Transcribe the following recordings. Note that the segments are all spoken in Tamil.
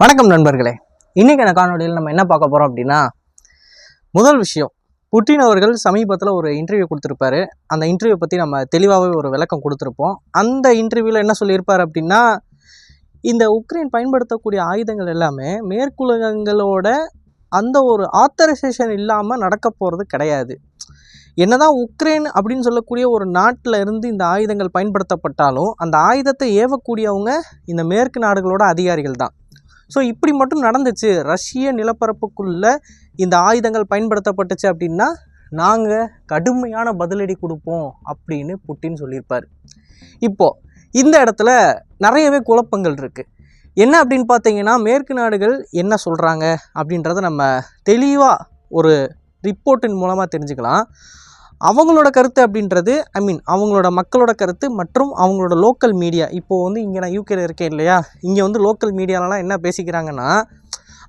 வணக்கம் நண்பர்களே. இன்றைக்கான காணொலியில் நம்ம என்ன பார்க்க போகிறோம் அப்படின்னா முதல் விஷயம் புட்டின் அவர்கள் சமீபத்தில் ஒரு இன்டர்வியூ கொடுத்துருப்பாரு. அந்த இன்டர்வியூ பற்றி நம்ம தெளிவாகவே ஒரு விளக்கம் கொடுத்துருப்போம். அந்த இன்டர்வியூவில் என்ன சொல்லியிருப்பார் அப்படின்னா இந்த உக்ரைன் பயன்படுத்தக்கூடிய ஆயுதங்கள் எல்லாமே மேற்குலகங்களோட அந்த ஒரு ஆத்தரைசேஷன் இல்லாமல் நடக்க போகிறது கிடையாது. என்னதான் உக்ரைன் அப்படின்னு சொல்லக்கூடிய ஒரு நாட்டில் இருந்து இந்த ஆயுதங்கள் பயன்படுத்தப்பட்டாலும் அந்த ஆயுதத்தை ஏவக்கூடியவங்க இந்த மேற்கு நாடுகளோட அதிகாரிகள் தான். ஸோ இப்படி மட்டும் நடந்துச்சு. ரஷ்ய நிலப்பரப்புக்குள்ள இந்த ஆயுதங்கள் பயன்படுத்தப்பட்டுச்சு அப்படின்னா நாங்கள் கடுமையான பதிலடி கொடுப்போம் அப்படின்னு புட்டின் சொல்லியிருப்பார். இப்போது இந்த இடத்துல நிறையவே குழப்பங்கள் இருக்குது என்ன அப்படின்னு பார்த்தீங்கன்னா மேற்கு நாடுகள் என்ன சொல்கிறாங்க அப்படின்றத நம்ம தெளிவாக ஒரு ரிப்போர்ட்டின் மூலமாக தெரிஞ்சுக்கலாம். அவங்களோட கருத்து அப்படின்றது ஐ மீன் அவங்களோட மக்களோட கருத்து மற்றும் அவங்களோட லோக்கல் மீடியா இப்போது வந்து இங்கே நான் யூகேல இருக்கேன் இல்லையா? இங்கே வந்து லோக்கல் மீடியாலலாம் என்ன பேசிக்கிறாங்கன்னா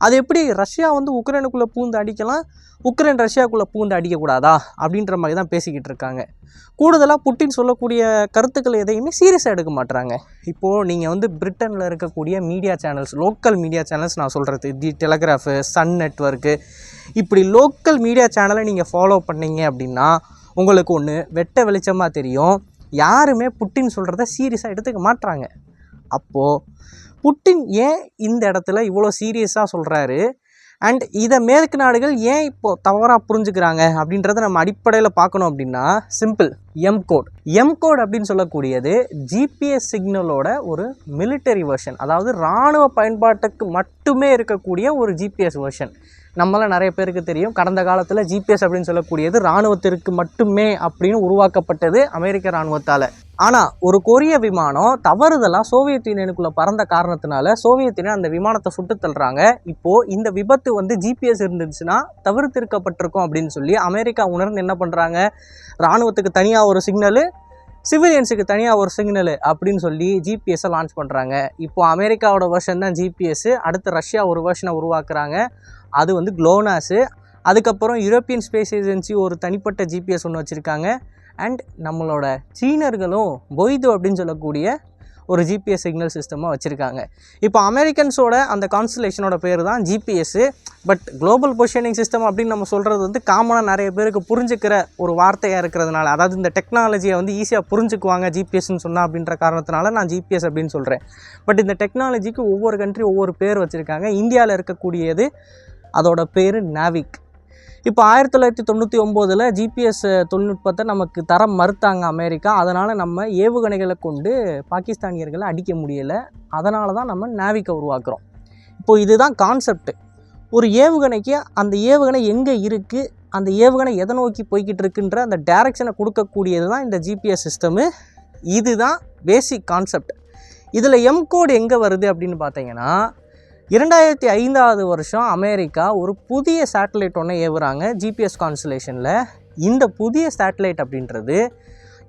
அது எப்படி ரஷ்யா வந்து உக்ரைனுக்குள்ளே பூந்து அடிக்கலாம் உக்ரைன் ரஷ்யாக்குள்ளே பூந்து அடிக்கக்கூடாதா? அப்படின்ற மாதிரி தான் பேசிக்கிட்டு இருக்காங்க. கூடுதலாக புட்டின் சொல்லக்கூடிய கருத்துக்கள் எதையுமே சீரியஸாக எடுக்க மாட்டுறாங்க இப்போது நீங்கள் வந்து பிரிட்டனில் இருக்கக்கூடிய media channels local media channels நான் சொல்கிறது தி டெலகிராஃபு சன் நெட்வொர்க்கு இப்படி லோக்கல் மீடியா சேனலை நீங்கள் ஃபாலோ பண்ணீங்க அப்படின்னா உங்களுக்கு ஒன்று வெட்ட வெளிச்சமாக தெரியும். யாருமே புட்டின் சொல்கிறத சீரியஸாக எடுத்துக்க மாட்டுறாங்க அப்போது புட்டின் ஏன் இந்த இடத்துல இவ்வளோ சீரியஸாக சொல்கிறாரு அண்ட் இதை மேற்கு நாடுகள் ஏன் இப்போது தவறாக புரிஞ்சுக்கிறாங்க அப்படின்றத நம்ம அடிப்படையில் பார்க்கணும் அப்படின்னா simple M code M code அப்படின்னு சொல்லக்கூடியது ஜிபிஎஸ் சிக்னலோட ஒரு மிலிட்டரி வெர்ஷன் அதாவது இராணுவ பயன்பாட்டுக்கு மட்டுமே இருக்கக்கூடிய ஒரு ஜிபிஎஸ் வெர்ஷன் நம்மளாம் நிறைய பேருக்கு தெரியும். கடந்த காலத்தில் ஜிபிஎஸ் அப்படின்னு சொல்லக்கூடியது இராணுவத்திற்கு மட்டுமே அப்படின்னு உருவாக்கப்பட்டது அமெரிக்க இராணுவத்தால். ஆனால் ஒரு கொரிய விமானம் தவறுதலாக சோவியத் யூனியனுக்குள்ளே பறந்த காரணத்தினால சோவியத் யூனியன் அந்த விமானத்தை சுட்டு தள்ளுறாங்க. இப்போது இந்த விபத்து வந்து ஜிபிஎஸ் இருந்துச்சுன்னா தவிர்த்திருக்கப்பட்டிருக்கும் அப்படின்னு சொல்லி அமெரிக்கா உணர்ந்து என்ன பண்ணுறாங்க இராணுவத்துக்கு தனியாக ஒரு சிக்னலு சிவிலியன்ஸுக்கு தனியாக ஒரு சிக்னலு அப்படின்னு சொல்லி ஜிபிஎஸ்ஸை லான்ச் பண்ணுறாங்க இப்போது அமெரிக்காவோட வெர்ஷன் தான் ஜிபிஎஸ். அடுத்து ரஷ்யா ஒரு வெர்ஷனை உருவாக்குறாங்க. அது வந்து க்ளோனாஸு அதுக்கப்புறம் யூரோப்பியன் ஸ்பேஸ் ஏஜென்சி ஒரு தனிப்பட்ட ஜிபிஎஸ் ஒன்று வச்சுருக்காங்க. அண்ட் நம்மளோட சீனர்களும் பொய்து அப்படின்னு சொல்லக்கூடிய ஒரு ஜிபிஎஸ் சிக்னல் சிஸ்டமாக வச்சுருக்காங்க. இப்போ அமெரிக்கன்ஸோட அந்த கான்ஸ்டலேஷனோட பேர் தான் GPS but global positioning system அப்படின்னு நம்ம சொல்கிறது வந்து காமனாக நிறைய பேருக்கு புரிஞ்சுக்கிற ஒரு வார்த்தையாக இருக்கிறதுனால அதாவது இந்த டெக்னாலஜியை வந்து ஈஸியாக புரிஞ்சுக்குவாங்க ஜிபிஎஸ்ன்னு சொன்னால் அப்படின்ற காரணத்தினால நான் ஜிபிஎஸ் அப்படின்னு சொல்கிறேன் பட் இந்த டெக்னாலஜிக்கு ஒவ்வொரு கண்ட்ரி ஒவ்வொரு பேர் வச்சுருக்காங்க. இந்தியாவில் இருக்கக்கூடியது அதோட பேர் நாவிக் இப்போ ஆயிரத்தி தொள்ளாயிரத்தி தொண்ணூற்றி ஒம்போதில் ஜிபிஎஸ் தொழில்நுட்பத்தை நமக்கு தர மறுத்தாங்க அமெரிக்கா. அதனால் நம்ம ஏவுகணைகளை கொண்டு பாகிஸ்தானியர்களை அடிக்க முடியலை. அதனால தான் நம்ம நாவிக்கை உருவாக்குறோம். இப்போது இதுதான் கான்செப்ட் ஒரு ஏவுகணைக்கு அந்த ஏவுகணை எங்கே இருக்குது அந்த ஏவுகணை எதை நோக்கி போய்கிட்டு இருக்குன்ற அந்த டைரக்ஷனை கொடுக்கக்கூடியது தான் இந்த ஜிபிஎஸ் சிஸ்டமு இதுதான் பேசிக் கான்செப்ட் இதில் எம் கோடு எங்கே வருது அப்படின்னு பார்த்தீங்கன்னா இரண்டாயிரத்தி ஐந்தாவது வருஷம் அமெரிக்கா ஒரு புதிய சேட்டலைட் ஒன்று ஏவுறாங்க ஜிபிஎஸ் கான்சுலேஷனில் இந்த புதிய சேட்டலைட் அப்படின்றது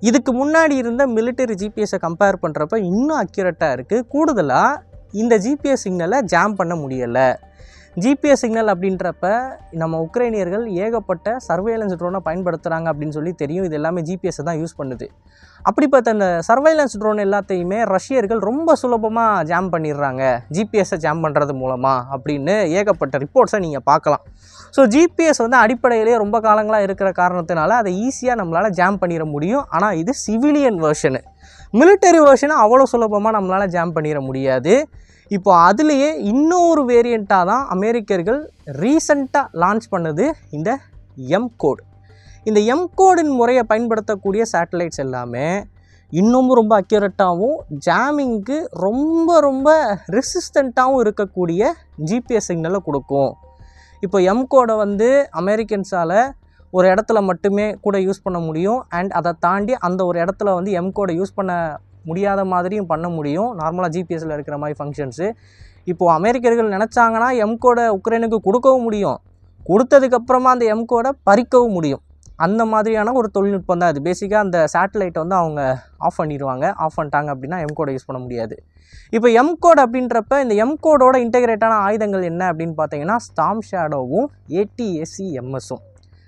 இதுக்கு முன்னாடி இருந்த மிலிட்டரி ஜிபிஎஸை கம்பேர் பண்ணுறப்ப இன்னும் அக்யூரேட்டாக இருக்குது கூடுதலாக இந்த ஜிபிஎஸ் சிக்னலை ஜாம் பண்ண முடியலை. ஜிபிஎஸ் சிக்னல் அப்படின்றப்ப நம்ம உக்ரைனியர்கள் ஏகப்பட்ட சர்வேலன்ஸ் ட்ரோனை பயன்படுத்துகிறாங்க அப்படின்னு சொல்லி தெரியும். இது எல்லாமே ஜிபிஎஸ்ஸை தான் யூஸ் பண்ணுது. அப்படிப்பட்ட அந்த சர்வைலன்ஸ் ட்ரோன் எல்லாத்தையுமே ரஷ்யர்கள் ரொம்ப சுலபமாக ஜாம் பண்ணிடுறாங்க. ஜிபிஎஸ்ஸை ஜாம் பண்ணுறது மூலமாக அப்படின்னு ஏகப்பட்ட ரிப்போர்ட்ஸை நீங்கள் பார்க்கலாம். ஸோ ஜிபிஎஸ் வந்து அடிப்படையிலேயே ரொம்ப காலங்களாக இருக்கிற காரணத்தினால அதை ஈஸியாக நம்மளால் ஜாம் பண்ணிட முடியும். ஆனால் இது சிவிலியன் வேர்ஷனு மிலிட்டரி வேர்ஷனை அவ்வளோ சுலபமாக நம்மளால் ஜாம் பண்ணிட முடியாது. இப்போ அதுலேயே இன்னொரு வேரியண்ட்டாக தான் அமெரிக்கர்கள் ரீசண்டாக லான்ச் பண்ணது இந்த எம் கோட் இந்த எம் கோடின் முறையை பயன்படுத்தக்கூடிய சேட்டலைட்ஸ் எல்லாமே இன்னமும் ரொம்ப அக்யூரேட்டாகவும் ஜாமிங்க்கு ரொம்ப ரொம்ப ரெசிஸ்டண்ட்டாகவும் இருக்கக்கூடிய ஜிபிஎஸ் சிக்னலை கொடுக்கும். இப்போ எம் கோடை வந்து அமெரிக்கன்ஸால் ஒரு இடத்துல மட்டுமே கூட யூஸ் பண்ண முடியும். அண்ட் அதை தாண்டி அந்த ஒரு இடத்துல வந்து எம் கோடை யூஸ் பண்ண முடியாத மாதிரியும் பண்ண முடியும். நார்மலாக ஜிபிஎஸ்சில் இருக்கிற மாதிரி ஃபங்க்ஷன்ஸு இப்போது அமெரிக்கர்கள் நினச்சாங்கன்னா எம்கோட உக்ரைனுக்கு கொடுக்கவும் முடியும். கொடுத்ததுக்கப்புறமா அந்த எம்கோடை பறிக்கவும் முடியும். அந்த மாதிரியான ஒரு தொழில்நுட்பம் தான் இது. பேசிக்காக அந்த சேட்டலைட்டை வந்து அவங்க ஆஃப் பண்ணிடுவாங்க. ஆஃப் பண்ணிட்டாங்க அப்படின்னா எம்கோடை யூஸ் பண்ண முடியாது. இப்போ எம்கோட் அப்படின்றப்ப இந்த எம்கோடோட இன்டகிரேட்டான இன்டெகிரேட்டான ஆயுதங்கள் என்ன அப்படின்னு பார்த்தீங்கன்னா ஸ்டாம் ஷேடோவும் ஏடிஎஸ்சி எம்எஸும்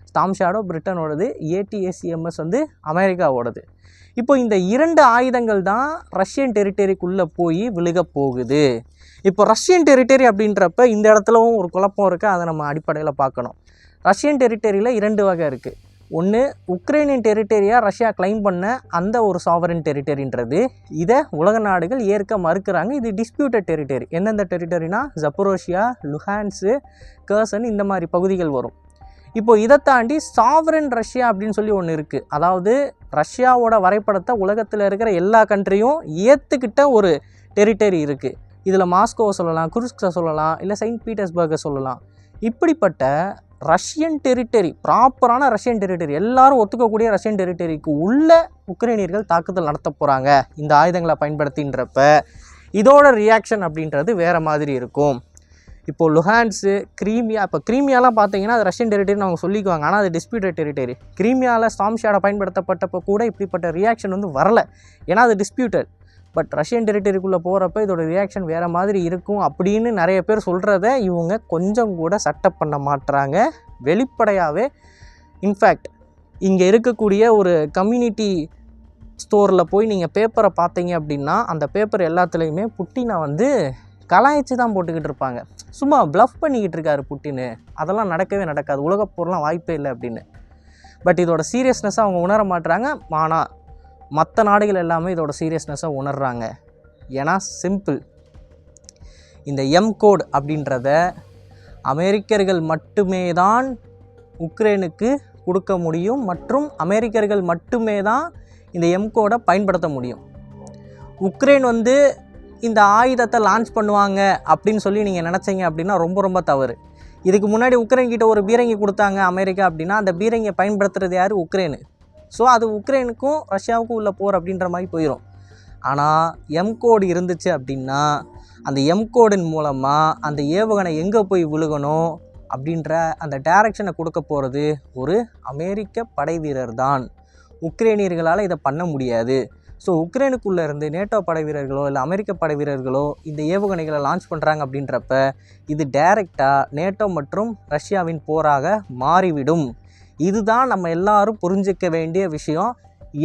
ஸ்டாம் ஷேடோ பிரிட்டனோடது ஏடிஎஸ்சி எம்எஸ் வந்து அமெரிக்காவோடது. இப்போ இந்த இரண்டு ஆயுதங்கள் தான் ரஷ்யன் டெரிட்டரிக்குள்ளே போய் விழுக போகுது. இப்போ ரஷ்யன் டெரிட்டரி அப்படின்றப்ப இந்த இடத்துலவும் ஒரு குழப்பம் இருக்குது அதை நம்ம அடிப்படையில் பார்க்கணும். ரஷ்யன் டெரிட்டரியில் இரண்டு வகை இருக்குது ஒன்று உக்ரைனின் டெரிட்டரியாக ரஷ்யா கிளைம் பண்ண அந்த ஒரு சாவரன் டெரிட்டரின்றது. இதை உலக நாடுகள் ஏற்க மறுக்கிறாங்க. இது டிஸ்பியூட்டட் டெரிட்டரி எந்தெந்த டெரிட்டரினா ஜப்பரோஷியா லுஹான்ஸு கர்சன் இந்த மாதிரி பகுதிகள் வரும். இப்போ இதை தாண்டி சாவரன் ரஷ்யா அப்படின்னு சொல்லி ஒன்று இருக்குது அதாவது ரஷ்யாவோட வரைபடத்தை உலகத்தில் இருக்கிற எல்லா கண்ட்ரியும் ஏற்றுக்கிட்ட ஒரு டெரிட்டரி இருக்குது இதில் மாஸ்கோவை சொல்லலாம் குருஸ்கை சொல்லலாம் இல்லை செயின்ட் பீட்டர்ஸ்பர்கை சொல்லலாம். இப்படிப்பட்ட ரஷ்யன் டெரிட்டரி ப்ராப்பரான ரஷ்யன் டெரிட்டரி எல்லாரும் ஒத்துக்கக்கூடிய ரஷ்யன் டெரிட்டரிக்கு உள்ள உக்ரைனியர்கள் தாக்குதல் நடத்த போகிறாங்க இந்த ஆயுதங்களை பயன்படுத்தின்றப்ப. இதோட ரியாக்ஷன் அப்படின்றது வேறு மாதிரி இருக்கும். இப்போது லுஹான்ஸு கிரீமியா இப்போ கிரீமியாலாம் பார்த்தீங்கன்னா அது ரஷ்யன் டெரிட்டரின்னு அவங்க சொல்லிக்குவாங்க. ஆனால் அது டிஸ்பியூட்டட் டெரிட்டரி கிரீமியாவில் ஸ்டாம் ஷேடை பயன்படுத்தப்பட்டப்போ கூட இப்படிப்பட்ட ரியாக்ஷன் வந்து வரல. ஏன்னா அது டிஸ்பியூட்டட் பட் ரஷ்யன் டெரிட்டரிக்குள்ளே போகிறப்ப இதோட ரியாக்ஷன் வேறு மாதிரி இருக்கும் அப்படின்னு நிறைய பேர் சொல்கிறத இவங்க கொஞ்சம் கூட சட்டப் பண்ண மாட்டுறாங்க வெளிப்படையாகவே இன்ஃபேக்ட் இங்கே இருக்கக்கூடிய ஒரு கம்யூனிட்டி ஸ்டோரில் போய் நீங்கள் பேப்பரை பார்த்தீங்க அப்படின்னா அந்த பேப்பர் எல்லாத்துலேயுமே புட்டினை வந்து கலாய்ச்சி தான் போட்டுக்கிட்டு இருப்பாங்க. சும்மா ப்ளஃப் பண்ணிக்கிட்டு இருக்காரு புட்டின்னு. அதெல்லாம் நடக்கவே நடக்காது. உலகப்போர்லாம் வாய்ப்பே இல்லை அப்படின்னு. பட் இதோட சீரியஸ்னஸை அவங்க உணர மாட்டுறாங்க. ஆனால் மற்ற நாடுகள் எல்லாமே இதோட சீரியஸ்னஸை உணர்றாங்க. ஏன்னா சிம்பிள் இந்த எம் கோட் அப்படின்றத அமெரிக்கர்கள் மட்டுமே தான் உக்ரைனுக்கு கொடுக்க முடியும் மற்றும் அமெரிக்கர்கள் மட்டுமே தான் இந்த எம் கோடை பயன்படுத்த முடியும். உக்ரைன் வந்து இந்த ஆயுதத்தை லான்ச் பண்ணுவாங்க அப்படின்னு சொல்லி நீங்கள் நினச்சிங்க அப்படின்னா ரொம்ப ரொம்ப தவறு. இதுக்கு முன்னாடி உக்ரைன் கிட்ட ஒரு பீரங்கி கொடுத்தாங்க அமெரிக்கா அப்படின்னா அந்த பீரங்கியை பயன்படுத்துறது யார்? உக்ரைனு. ஸோ அது உக்ரைனுக்கும் ரஷ்யாவுக்கும் உள்ள போர் அப்படின்ற மாதிரி போயிடும் ஆனால் எம் கோடு இருந்துச்சு அப்படின்னா அந்த எம் கோடின் மூலமாக அந்த ஏவுகணை எங்கே போய் விழுகணும் அப்படின்ற அந்த டைரக்ஷனை கொடுக்க போகிறது ஒரு அமெரிக்க படை வீரர் தான் உக்ரைனியர்களால் இதை பண்ண முடியாது. ஸோ உக்ரைனுக்குள்ளே இருந்து நேட்டோ படை வீரர்களோ இல்லை அமெரிக்க படை வீரர்களோ இந்த ஏவுகணைகளை லான்ச் பண்ணுறாங்க அப்படின்றப்ப இது டைரெக்டாக நேட்டோ மற்றும் ரஷ்யாவின் போராக மாறிவிடும். இதுதான் நம்ம எல்லாரும் புரிஞ்சிக்க வேண்டிய விஷயம்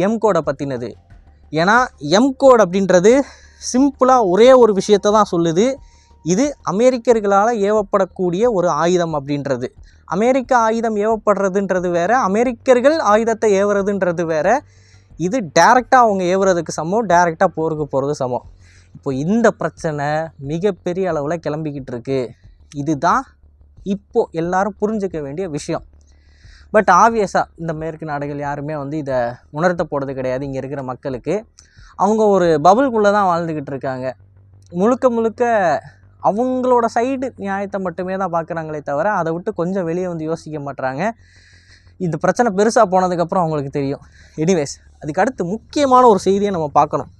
எம்கோடை பற்றினது ஏன்னா எம்கோட் அப்படின்றது சிம்பிளாக ஒரே ஒரு விஷயத்தை தான் சொல்லுது. இது அமெரிக்கர்களால் ஏவப்படக்கூடிய ஒரு ஆயுதம் அப்படின்றது. அமெரிக்க ஆயுதம் ஏவப்படுறதுன்றது வேற அமெரிக்கர்கள் ஆயுதத்தை ஏவுறதுன்றது வேற இது டேரெக்டாக அவங்க ஏவுறதுக்கு சமம் டேரெக்டாக போருக்கு போகிறது சமம். இப்போ இந்த பிரச்சனை மிகப்பெரிய அளவில் கிளம்பிக்கிட்டு இருக்கு. இதுதான் இப்போது எல்லாரும் புரிஞ்சுக்க வேண்டிய விஷயம். பட் ஆப்வியஸாக இந்த மேற்கு நாடுகள் யாருமே வந்து இதை உணர்த்த போகிறது கிடையாது இங்கே இருக்கிற மக்களுக்கு. அவங்க ஒரு பபுள்குள்ளே தான் வாழ்ந்துக்கிட்டு இருக்காங்க. முழுக்க முழுக்க அவங்களோட சைடு நியாயத்தை மட்டுமே தான் பார்க்குறாங்களே தவிர அதை விட்டு கொஞ்சம் வெளியே வந்து யோசிக்க மாட்றாங்க. இந்த பிரச்சனை பெருசாக போனதுக்கப்புறம் அவங்களுக்கு தெரியும். எனிவேஸ் அதுக்கு அடுத்து முக்கியமான ஒரு செய்தியை நம்ம பார்க்கணும்.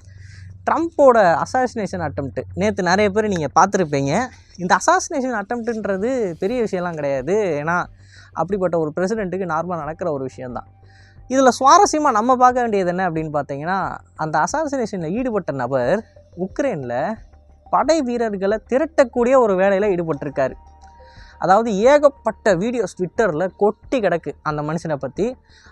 ட்ரம்ப்போட அசாசினேஷன் அட்டம்ப்ட்டு நேற்று நிறைய பேர் நீங்கள் பார்த்துருப்பீங்க. இந்த அசாசினேஷன் அட்டம்ப்ட்டுன்றது பெரிய விஷயம்லாம் கிடையாது. ஏன்னா அப்படிப்பட்ட ஒரு பிரசிடெண்ட்டுக்கு நார்மலாக நடக்கிற ஒரு விஷயந்தான் இதில் சுவாரஸ்யமாக நம்ம பார்க்க வேண்டியது என்ன அப்படின்னு பார்த்தீங்கன்னா அந்த அசாசினேஷனில் ஈடுபட்ட நபர் உக்ரைனில் படை வீரர்களை திரட்டக்கூடிய ஒரு வேலையில் ஈடுபட்டிருக்காரு. அதாவது ஏகப்பட்ட வீடியோஸ் ட்விட்டரில் கொட்டி கிடக்கு அந்த மனுஷனை பற்றி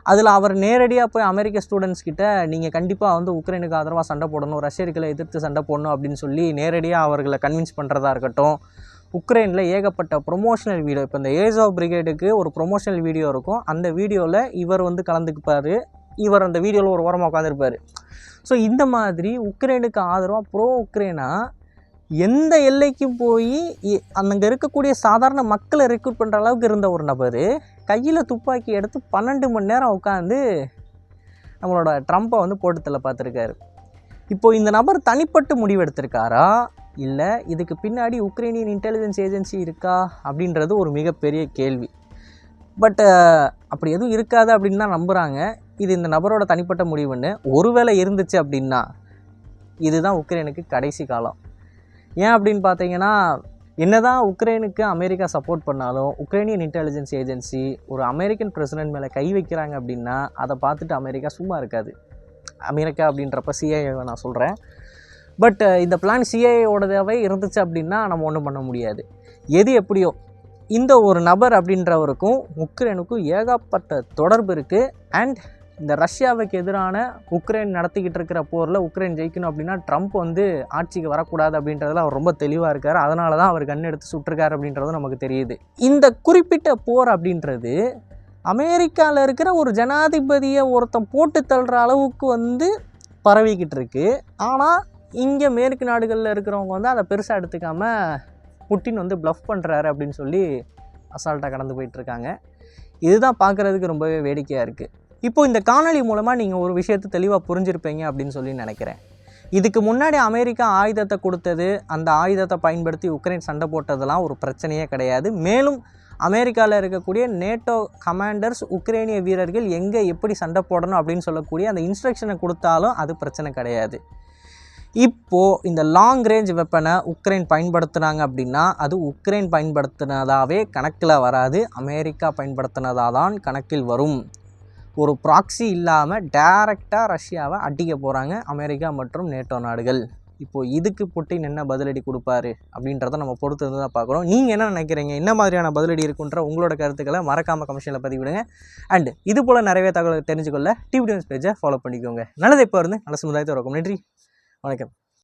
அதில் அவர் நேரடியாக போய் அமெரிக்க ஸ்டூடெண்ட்ஸ் கிட்ட நீங்கள் கண்டிப்பாக வந்து உக்ரைனுக்கு ஆதரவாக சண்டை போடணும் ரஷ்யர்களை எதிர்த்து சண்டை போடணும் அப்படின்னு சொல்லி நேரடியாக அவர்களை கன்வின்ஸ் பண்ணுறதா இருக்கட்டும். உக்ரைனில் ஏகப்பட்ட ப்ரொமோஷனல் வீடியோ இப்போ இந்த ஏஸ் ஆஃப் பிரிகேடுக்கு ஒரு ப்ரொமோஷனல் வீடியோ இருக்கும். அந்த வீடியோவில் இவர் வந்து கலந்துக்குப்பார். இவர் அந்த வீடியோவில் ஒரு ஓரமாக உட்காந்துருப்பார் ஸோ இந்த மாதிரி உக்ரைனுக்கு ஆதரவாக ப்ரோ உக்ரைனா எந்த எல்லைக்கும் போய் அங்கே இருக்கக்கூடிய சாதாரண மக்களை ரெக்ரூட் பண்ணுற அளவுக்கு இருந்த ஒரு நபர் கையில் துப்பாக்கி எடுத்து பன்னெண்டு மணி நேரம் உட்காந்து நம்மளோட ட்ரம்ப்பை வந்து போட்டத்தில் பார்த்துருக்காரு. இப்போ இந்த நபர் தனிப்பட்டு முடிவெடுத்திருக்காரா? இல்லை இதுக்கு பின்னாடி உக்ரைனியன் இன்டெலிஜென்ஸ் ஏஜென்சி இருக்கா? அப்படின்றது ஒரு மிகப்பெரிய கேள்வி. பட் அப்படி எதுவும் இருக்காது அப்படின்னு தான் நம்புகிறாங்க இது இந்த நபரோட தனிப்பட்ட முடிவுன்னு. ஒருவேளை இருந்துச்சு அப்படின்னா இதுதான் உக்ரைனுக்கு கடைசி காலம். ஏன் அப்படின்னு பார்த்தீங்கன்னா என்னதான் உக்ரைனுக்கு அமெரிக்கா சப்போர்ட் பண்ணாலும் உக்ரைனியன் இன்டெலிஜென்ஸ் ஏஜென்சி ஒரு அமெரிக்கன் பிரசிடென்ட் மேலே கை வைக்கிறாங்க அப்படின்னா அதை பார்த்துட்டு அமெரிக்கா சும்மா இருக்காது. அமெரிக்கா அப்படின்றப்ப சிஐஏ நான் சொல்கிறேன் பட் இந்த பிளான் சிஐஏவோடதாவே இருந்துச்சு அப்படின்னா நம்ம ஒன்றும் பண்ண முடியாது. எது எப்படியோ இந்த ஒரு நபர் அப்படின்றவருக்கும் உக்ரைனுக்கும் ஏகப்பட்ட தொடர்பு இருக்குது அண்ட் இந்த ரஷ்யாவுக்கு எதிரான உக்ரைன் நடத்திக்கிட்டு இருக்கிற போரில் உக்ரைன் ஜெயிக்கணும் அப்படின்னா ட்ரம்ப் வந்து ஆட்சிக்கு வரக்கூடாது அப்படின்றதுல அவர் ரொம்ப தெளிவாக இருக்கார். அதனால தான் அவர் கண் எடுத்து சுட்டிருக்காரு அப்படின்றதும் நமக்கு தெரியுது. இந்த குறிப்பிட்ட போர் அப்படின்றது அமெரிக்காவில் இருக்கிற ஒரு ஜனாதிபதியை ஒருத்தன் போட்டு தள்ளுற அளவுக்கு வந்து பரவிக்கிட்டு இருக்கு. ஆனால் இங்கே மேற்கு நாடுகளில் இருக்கிறவங்க வந்து அதை பெருசாக எடுத்துக்காம புட்டின் வந்து ப்ளஃப் பண்ணுறாரு அப்படின்னு சொல்லி அசால்ட்டாக கடந்து போயிட்டுருக்காங்க இதுதான் பார்க்குறதுக்கு ரொம்பவே வேடிக்கையாக இருக்குது இப்போது இந்த காணொலி மூலமாக நீங்கள் ஒரு விஷயத்தை தெளிவாக புரிஞ்சிருப்பீங்க அப்படின்னு சொல்லி நினைக்கிறேன். இதுக்கு முன்னாடி அமெரிக்கா ஆயுதத்தை கொடுத்தது அந்த ஆயுதத்தை பயன்படுத்தி உக்ரைன் சண்டை போட்டதெல்லாம் ஒரு பிரச்சனையே கிடையாது. மேலும் அமெரிக்காவில் இருக்கக்கூடிய நேட்டோ கமாண்டர்ஸ் உக்ரைனிய வீரர்கள் எங்கே எப்படி சண்டை போடணும் அப்படின்னு சொல்லக்கூடிய அந்த இன்ஸ்ட்ரக்ஷனை கொடுத்தாலும் அது பிரச்சனை கிடையாது. இப்போது இந்த லாங் ரேஞ்ச் வெப்பனை உக்ரைன் பயன்படுத்துனாங்க அப்படின்னா அது உக்ரைன் பயன்படுத்தினதாகவே கணக்கில் வராது. அமெரிக்கா பயன்படுத்தினதாக தான் கணக்கில் வரும். ஒரு ப்ராக்ஸி இல்லாமல் டைரெக்டாக ரஷ்யாவை அடிக்க போகிறாங்க அமெரிக்கா மற்றும் நேட்டோ நாடுகள். இப்போது இதுக்கு புட்டின் என்ன பதிலடி கொடுப்பாரு அப்படின்றத நம்ம பொறுத்து இருந்து தான் பார்க்குறோம் நீங்கள் என்ன நினைக்கிறீங்க? என்ன மாதிரியான பதிலடி இருக்குன்ற உங்களோட கருத்துக்களை மறக்காமல் கமிஷனில் பதிவிடுங்க. அண்ட் இது போல் நிறைய தகவல் தெரிஞ்சுக்கொள்ள டிவி பேஜை ஃபாலோ பண்ணிக்கோங்க. நல்லது இப்போ இருந்து நல்ல சமுதாயத்தை இருக்கும். நன்றி. வணக்கம்.